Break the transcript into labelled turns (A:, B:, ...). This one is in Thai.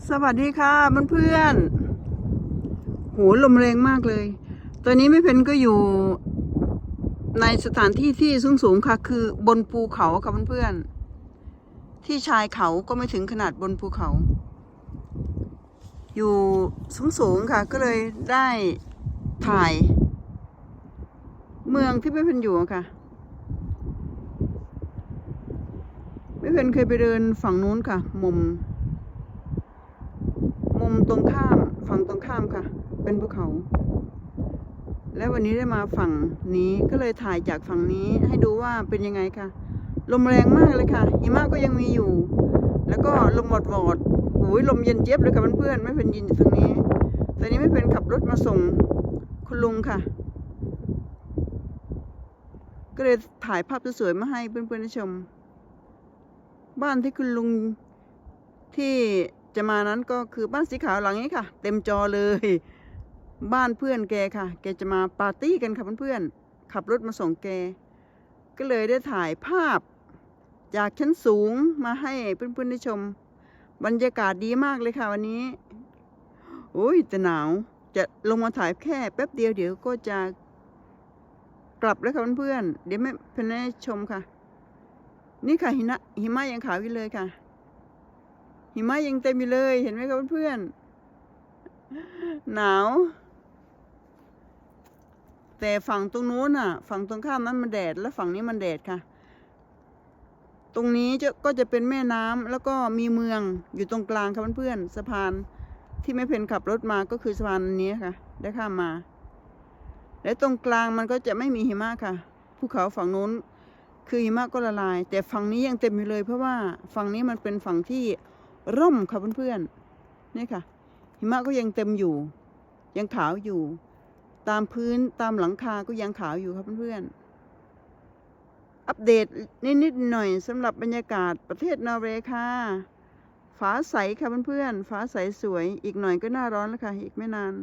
A: สวัสดีค่ะเพื่อนๆโหลมแรงมากเลยตอนนี้ไม่เพนก็อยู่ในสถานที่ที่สูงสูงค่ะ คือบนภูเขาค่ะเพื่อนๆที่ชายเขาก็ไม่ถึงขนาดบนภูเขา อยู่สูงสูงค่ะ ก็เลยได้ถ่าย เมืองที่ไม่เพนอยู่ค่ะไม่เพนเคยไปเดินฝั่งนู้นค่ะ มุม มตรงข้ามฝั่งตรงข้ามค่ะ เป็นภูเขา แล้ววันนี้ได้มาฝั่งนี้ก็เลยถ่ายจากฝั่งนี้ให้ดูว่าเป็นยังไงค่ะ ลมแรงมากเลยค่ะหิมะก็ยังมีอยู่ แล้วก็ลมหมดหมดโอ้ยลมเย็นเจี๊ยบเลยค่ะเพื่อนๆไม่เป็นยินตรงนี้ตอนนี้ไม่เป็นขับรถมาส่งคุณลุงค่ะ ก็เลยถ่ายภาพสวยๆมาให้เพื่อนๆได้ชม บ้านที่คุณลุงที่ จะมานั้นก็คือบ้านสีขาวหลังนี้ค่ะ เต็มจอเลย บ้านเพื่อนแกค่ะ แกจะมาปาร์ตี้กันค่ะเพื่อนๆขับรถมาส่งแก ก็เลยได้ถ่ายภาพ จากชั้นสูงมาให้เพื่อนๆได้ชม บรรยากาศดีมากเลยค่ะวันนี้โอ้ยแต่หนาวจะลงมาถ่ายแค่แป๊บเดียวเดี๋ยวก็จะกลับแล้วค่ะเพื่อนๆเดี๋ยวไม่เพื่อนได้ชมค่ะ นี่ค่ะหิมะหิมะยังขาวอยู่เลยค่ะ หิมะยังเต็มอยู่เลยเห็นไหมครับเพื่อนๆหนาว แต่ฝั่งตรงนู้นน่ะ ฝั่งตรงข้ามนั้นมันแดดแล้วฝั่งนี้มันแดดค่ะ ตรงนี้จะก็จะเป็นแม่น้ำแล้วก็มีเมืองอยู่ตรงกลางค่ะเพื่อนๆสะพานที่ไม่เพนขับรถมาก็คือสะพานนี้ค่ะ ได้ข้ามมา และตรงกลางมันก็จะไม่มีหิมะค่ะภูเขาฝั่งนู้นคือหิมะก็ละลาย แต่ฝั่งนี้ยังเต็มอยู่เลย เพราะว่าฝั่งนี้มันเป็นฝั่งที่ ร่มค่ะเพื่อนๆนี่ค่ะ หิมะก็ยังเต็มอยู่ ยังขาวอยู่ ตามพื้นตามหลังคาก็ยังขาวอยู่ครับเพื่อนๆอัปเดตนิดๆหน่อยสำหรับบรรยากาศประเทศนอร์เวย์ค่ะฟ้าใสค่ะเพื่อนๆฟ้าใสสวย อีกหน่อยก็หน้าร้อนแล้วค่ะ อีกไม่นาน